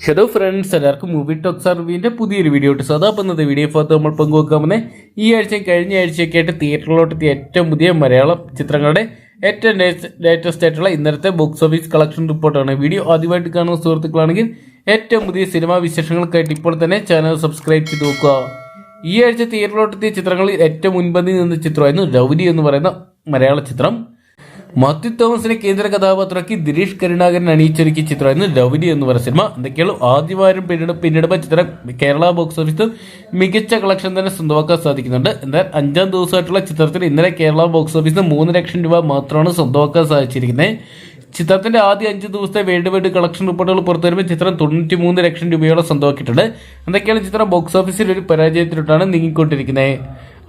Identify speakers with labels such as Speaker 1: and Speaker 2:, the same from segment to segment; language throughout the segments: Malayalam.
Speaker 1: ഹലോ ഫ്രണ്ട്സ് എല്ലാവർക്കും മൂവി ടോക്സ് റിവ്യൂവിന്റെ പുതിയൊരു വീഡിയോ ഇട്ട് സദാ ഇന്നത്തെ വീഡിയോ ഫോർത്ത് നമ്മൾ പങ്കുവെക്കാമെന്ന് ഈ ആഴ്ചയും കഴിഞ്ഞ ആഴ്ചയൊക്കെ ആയിട്ട് തിയേറ്ററിലോട്ട് എത്തിയ ഏറ്റവും പുതിയ മലയാളം ചിത്രങ്ങളുടെ ഏറ്റവും ലേറ്റസ്റ്റ് ആയിട്ടുള്ള ഇന്നത്തെ ബോക്സ് ഓഫീസ് കളക്ഷൻ റിപ്പോർട്ടാണ് വീഡിയോ ആദ്യമായിട്ട് കാണുന്ന സുഹൃത്തുക്കളാണെങ്കിൽ ഏറ്റവും പുതിയ സിനിമാ വിശേഷങ്ങൾക്കായിട്ട് ഇപ്പോൾ തന്നെ ചാനൽ സബ്സ്ക്രൈബ് ചെയ്ത് നോക്കുക. ഈ ആഴ്ച തിയേറ്ററിലോട്ട് എത്തിയ ചിത്രങ്ങളിൽ ഏറ്റവും മുൻപന്തിയിൽ നിന്ന ചിത്രമായിരുന്നു രൗരി എന്ന് പറയുന്ന മലയാള ചിത്രം. മാത്യു തോമസിനെ കേന്ദ്ര കഥാപാത്രമാക്കി ദിനേഷ് കരുണാകരൻ അണിയിച്ചൊരുക്കിയ ചിത്രമായിരുന്നു ലവ്ലി എന്ന് പറഞ്ഞ സിനിമ. എന്തൊക്കെയാണ് ആദ്യവാരം പിന്നീട് പിന്നിടുമ്പോൾ ചിത്രം കേരള ബോക്സ് ഓഫീസിൽ മികച്ച കളക്ഷൻ തന്നെ സ്വന്തമാക്കാൻ സാധിക്കുന്നുണ്ട്. എന്നാൽ അഞ്ചാം ദിവസമായിട്ടുള്ള ചിത്രത്തിൽ ഇന്നലെ കേരള ബോക്സ് ഓഫീസിൽ മൂന്ന് ലക്ഷം രൂപ മാത്രമാണ് സ്വന്തമാക്കാൻ സാധിച്ചിരിക്കുന്നത്. ചിത്രത്തിന്റെ ആദ്യ അഞ്ച് ദിവസത്തെ വേൾഡ് വൈഡ് കളക്ഷൻ റിപ്പോർട്ടുകൾ പുറത്തു വരുമ്പോൾ ചിത്രം തൊണ്ണൂറ്റി മൂന്ന് ലക്ഷം രൂപയോളം സ്വന്തമാക്കിയിട്ടുണ്ട്. എന്തൊക്കെയാണ് ചിത്രം ബോക്സ് ഓഫീസിൽ ഒരു പരാജയത്തിലോട്ടാണ് നീങ്ങിക്കൊണ്ടിരിക്കുന്നത്.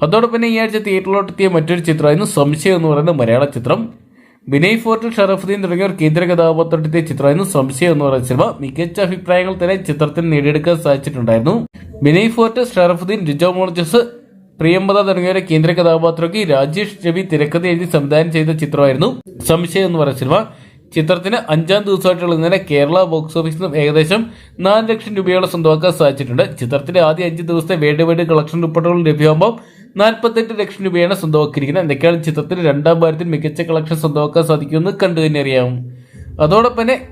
Speaker 1: അതോടൊപ്പം ഈ ആഴ്ച തിയേറ്ററിലോട്ടെത്തിയ മറ്റൊരു ചിത്രമായിരുന്നു സംശയം എന്ന് പറയുന്ന മലയാള ചിത്രം. വിനയ് ഫോർട്ടിൽ ഷറഫുദ്ദീൻ തുടങ്ങിയവർ കേന്ദ്ര കഥാപാത്രത്തിന്റെ ചിത്രമായിരുന്നു. സംശയം എന്ന് പറയുന്ന സിനിമ മികച്ച അഭിപ്രായങ്ങൾ തന്നെ ചിത്രത്തിന് നേടിയെടുക്കാൻ സാധിച്ചിട്ടുണ്ടായിരുന്നു. വിനയ് ഫോർട്ട് ഷറഫുദ്ദീൻ രിജോ മോർജസ് പ്രിയമ്പത തുടങ്ങിയവരെ കേന്ദ്ര കഥാപാത്രമാക്കി രാജേഷ് രവി തിരക്കഥ എഴുതി സംവിധാനം ചെയ്ത ചിത്രമായിരുന്നു. സംശയം എന്ന് പറയുന്ന സിനിമ ചിത്രത്തിന് അഞ്ചാം ദിവസമായിട്ടുള്ള ഇന്നലെ കേരള ബോക്സ് ഓഫീസിൽ നിന്നും ഏകദേശം നാല് ലക്ഷം രൂപയോളം സ്വന്തമാക്കാൻ സാധിച്ചിട്ടുണ്ട്. ചിത്രത്തിന്റെ ആദ്യ അഞ്ച് ദിവസത്തെ വേണ്ടി വേണ്ടി കളക്ഷൻ റിപ്പോർട്ടുകൾ ലഭ്യമാകുമ്പോൾ നാൽപ്പത്തെട്ട് ലക്ഷം രൂപയാണ് സ്വന്തമാക്കിയിരിക്കുന്നത്. എന്തൊക്കെയാണ് ചിത്രത്തിൽ രണ്ടാം ഭാരത്തിൽ മികച്ച കളക്ഷൻ സ്വന്തമാക്കാൻ സാധിക്കുമെന്ന് കണ്ടു തന്നെ അറിയാം. അതോടൊപ്പം തന്നെ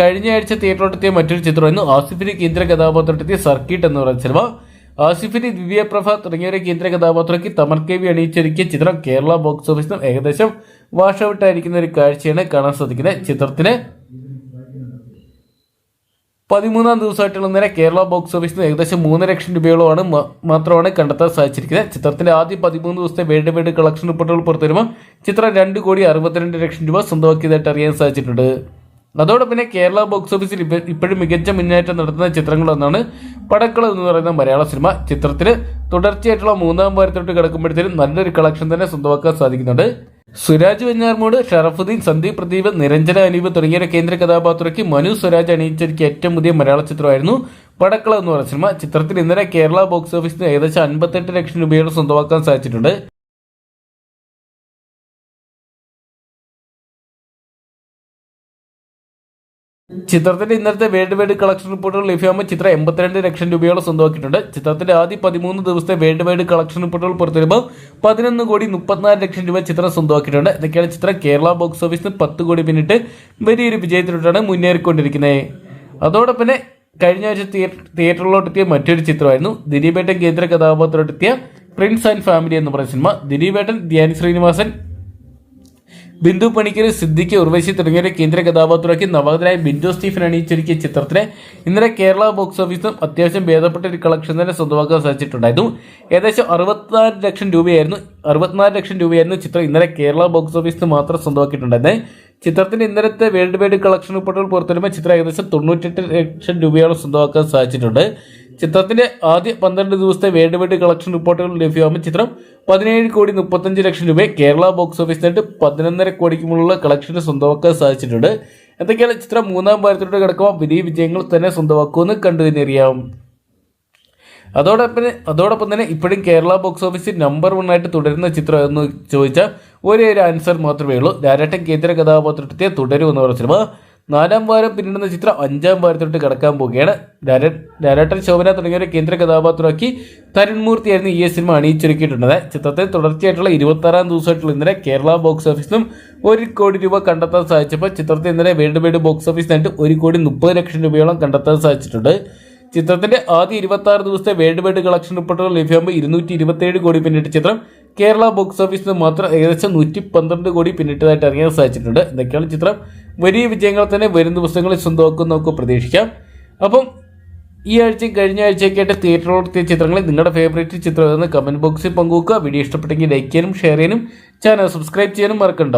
Speaker 1: കഴിഞ്ഞ ആഴ്ച തിയേറ്ററിലെത്തിയ മറ്റൊരു ചിത്രമായിരുന്നു ആസിഫിന്റെ കേന്ദ്ര കഥാപാത്രത്തെത്തിയ സർക്കിട്ട് എന്ന് പറയുന്ന സിനിമ. ആസിഫിന് ദിവ്യപ്രഭ തുടങ്ങിയവരെ കേന്ദ്ര കഥാപാത്രക്ക് തമർ കെ വി അണിയിച്ചൊരുക്കിയ ചിത്രം കേരള ബോക്സ് ഓഫീസിൽ ഏകദേശം വാഷ് ഔട്ടായിരിക്കുന്ന ഒരു കാഴ്ചയാണ് കാണാൻ സാധിക്കുന്നത്. ചിത്രത്തിന് പതിമൂന്നാം ദിവസമായിട്ടുള്ള നേരെ കേരള ബോക്സ് ഓഫീസിൽ നിന്ന് ഏകദേശം മൂന്ന് ലക്ഷം രൂപയോളമാണ് മാത്രമാണ് കണ്ടെത്താൻ സാധിച്ചിരിക്കുന്നത്. ചിത്രത്തിന്റെ ആദ്യ പതിമൂന്ന് ദിവസത്തെ വേൾഡ് വൈഡ് കളക്ഷൻ റിപ്പോർട്ടുകൾ പുറത്തുവരുമ്പോൾ ചിത്രം രണ്ട് കോടി അറുപത്തിരണ്ട് ലക്ഷം രൂപ സ്വന്തമാക്കിയതായിട്ട് അറിയാൻ സാധിച്ചിട്ടുണ്ട്. അതോടൊപ്പം പിന്നെ കേരള ബോക്സ് ഓഫീസിൽ ഇപ്പോഴും മികച്ച മുന്നേറ്റം നടത്തുന്ന ചിത്രങ്ങളൊന്നാണ് പടക്കള എന്ന് പറയുന്ന മലയാള സിനിമ. ചിത്രത്തിൽ തുടർച്ചയായിട്ടുള്ള മൂന്നാം വാരത്തോട്ട് കിടക്കുമ്പോഴത്തേനും നല്ലൊരു കളക്ഷൻ തന്നെ സ്വന്തമാക്കാൻ സാധിക്കുന്നുണ്ട്. സുരാജ് വെഞ്ഞാർമൂട് ഷറഫുദ്ദീൻ സന്ദീപ് പ്രദീപ് നിരഞ്ജന അനീപ് തുടങ്ങിയ കേന്ദ്ര കഥാപാത്രയ്ക്ക് മനു സ്വരാജ് അണിയിച്ചൊരുക്കിയ ഏറ്റവും പുതിയ മലയാള ചിത്രമായിരുന്നു പടക്കള എന്ന് പറഞ്ഞ സിനിമ. ചിത്രത്തിൽ ഇന്നലെ കേരള ബോക്സ് ഓഫീസിന് ഏകദേശം അൻപത്തെട്ട് ലക്ഷം രൂപയോളം സ്വന്തമാക്കാൻ സാധിച്ചിട്ടുണ്ട്. ചിത്രത്തിന്റെ ഇന്നത്തെ വേൾഡ് വൈഡ് കളക്ഷൻ റിപ്പോർട്ടുകൾ ലഭ്യമാകുമ്പോൾ ചിത്രം എൺപത്തിരണ്ട് ലക്ഷം രൂപയോളം സ്വന്തമാക്കിയിട്ടുണ്ട്. ചിത്രത്തിന്റെ ആദ്യ പതിമൂന്ന് ദിവസത്തെ വേൾഡ് വൈഡ് കളക്ഷൻ റിപ്പോർട്ടുകൾ പുറത്തുവരുമ്പോൾ പതിനൊന്ന് കോടി മുപ്പത്തിനാല് ലക്ഷം രൂപ ചിത്രം സ്വന്തമാക്കിയിട്ടുണ്ട്. ഇതൊക്കെയാണ് ചിത്രം കേരള ബോക്സ് ഓഫീസിന് പത്ത് കോടി പിന്നിട്ട് വലിയൊരു വിജയത്തിലോട്ടാണ് മുന്നേറിക്കൊണ്ടിരിക്കുന്നത്. അതോടൊപ്പം തന്നെ കഴിഞ്ഞ ആഴ്ച തിയേറ്ററിലോട്ടെത്തിയ മറ്റൊരു ചിത്രമായിരുന്നു. ദിലീപേട്ടൻ കേന്ദ്ര കഥാപാത്രത്തിലെത്തിയ പ്രിൻസ് ആൻഡ് ഫാമിലി എന്ന് പറയുന്ന സിനിമ. ദിലീപേട്ടൻ ധ്യാനി ശ്രീനിവാസൻ ബിന്ദു പണിക്കർ സിദ്ദിഖ് ഉർവശി തുടങ്ങിയവരെ കേന്ദ്ര കഥാപാത്രമാക്കി നവാഗതനായ ബിന്ദു സ്റ്റീഫൻ അണിയിച്ചൊരുക്കിയ ചിത്രത്തിന് ഇന്നലെ കേരള ബോക്സ് ഓഫീസും അത്യാവശ്യം ഭേദപ്പെട്ട ഒരു കളക്ഷൻ തന്നെ സ്വന്തമാക്കാൻ സാധിച്ചിട്ടുണ്ടായിരുന്നു. ഏകദേശം അറുപത്തിനാല് ലക്ഷം രൂപയായിരുന്നു അറുപത്തിനാല് ലക്ഷം രൂപയായിരുന്നു ചിത്രം ഇന്നലെ കേരള ബോക്സ് ഓഫീസിൽ മാത്രം സ്വന്തമാക്കിയിട്ടുണ്ടായിരുന്നത്. ചിത്രത്തിന്റെ ഇന്നലത്തെ വേൾഡ് വൈഡ് കളക്ഷൻ റിപ്പോർട്ടുകൾ പുറത്തുവരുമ്പോൾ ചിത്രം ഏകദേശം തൊണ്ണൂറ്റെട്ട് ലക്ഷം രൂപയോളം സ്വന്തമാക്കാൻ സാധിച്ചിട്ടുണ്ട്. ചിത്രത്തിന്റെ ആദ്യ പന്ത്രണ്ട് ദിവസത്തെ വേൾഡ് വൈഡ് കളക്ഷൻ റിപ്പോർട്ടുകൾ ലഭ്യമാകുമ്പോൾ ചിത്രം പതിനേഴ് കോടി മുപ്പത്തഞ്ച് ലക്ഷം രൂപയെ കേരള ബോക്സ് ഓഫീസിനായിട്ട് പതിനൊന്നര കോടിക്ക് മുകളിലുള്ള കളക്ഷന് സ്വന്തമാക്കാൻ സാധിച്ചിട്ടുണ്ട്. എന്തൊക്കെയാണ് ചിത്രം മൂന്നാം ഭാരത്തിലൂടെ കിടക്കുമ്പോൾ വലിയ വിജയങ്ങൾ തന്നെ സ്വന്തമാക്കുമെന്ന് കണ്ടു തന്നെ അറിയാം. അതോടൊപ്പം അതോടൊപ്പം തന്നെ ഇപ്പോഴും കേരള ബോക്സ് ഓഫീസിൽ നമ്പർ വൺ ആയിട്ട് തുടരുന്ന ചിത്രം എന്ന് ചോദിച്ചാൽ ഒരേ ഒരു ആൻസർ മാത്രമേ ഉള്ളൂ. രാരട്ടൻ കേന്ദ്ര കഥാപാത്രത്തെ തുടരും എന്ന് പറഞ്ഞ സിനിമ നാലാം വാരം പിന്നിടുന്ന ചിത്രം അഞ്ചാം വാരത്തോട്ട് കടക്കാൻ പോവുകയാണ്. ഡയറക്ടർ ശോഭന തുടങ്ങിയവരെ കേന്ദ്ര കഥാപാത്രമാക്കി തരുൺമൂർത്തിയായിരുന്നു ഈ സിനിമ അണിയിച്ചൊരുക്കിയിട്ടുള്ളത്. ചിത്രത്തെ തുടർച്ചയായിട്ടുള്ള ഇരുപത്താറാം ദിവസമായിട്ടുള്ള ഇന്നലെ കേരള ബോക്സ് ഓഫീസിനും ഒരു കോടി രൂപ കണ്ടെത്താൻ സാധിച്ചപ്പോൾ ചിത്രത്തെ ഇന്നലെ വേൾഡ് വൈഡ് ബോക്സ് ഓഫീസിനായിട്ട് ഒരു കോടി മുപ്പത് ലക്ഷം രൂപയോളം കണ്ടെത്താൻ സാധിച്ചിട്ടുണ്ട്. ചിത്രത്തിന്റെ ആദ്യ ഇരുപത്തി ആറ് ദിവസത്തെ വേൾഡ് വൈഡ് കളക്ഷൻ റിപ്പോർട്ടുകൾ ലഭ്യമാകുമ്പോൾ ഇരുന്നൂറ്റി ഇരുപത്തിയേഴ് കോടി പിന്നിട്ട ചിത്രം കേരള ബോക്സ് ഓഫീസിൽ നിന്ന് മാത്രം ഏകദേശം നൂറ്റി പന്ത്രണ്ട് കോടി പിന്നിട്ടതായിട്ട് അറിയാൻ സാധിച്ചിട്ടുണ്ട്. എന്തൊക്കെയാണ് ചിത്രം. വലിയ വിജയങ്ങൾ തന്നെ വരും ദിവസങ്ങളിൽ സ്വന്തമാക്കും നമുക്ക് പ്രതീക്ഷിക്കാം. അപ്പം ഈ ആഴ്ച കഴിഞ്ഞ ആഴ്ചയൊക്കെ ആയിട്ട് തിയേറ്ററിലെത്തിയ ചിത്രങ്ങളിൽ നിങ്ങളുടെ ഫേവറേറ്റ് ചിത്രം എന്ന് കമന്റ് ബോക്സിൽ പങ്കുവെക്കുക. വീഡിയോ ഇഷ്ടപ്പെട്ടെങ്കിൽ ലൈക്ക് ചെയ്യാനും ഷെയർ ചെയ്യാനും ചാനൽ സബ്സ്ക്രൈബ് ചെയ്യാനും മറക്കണ്ട.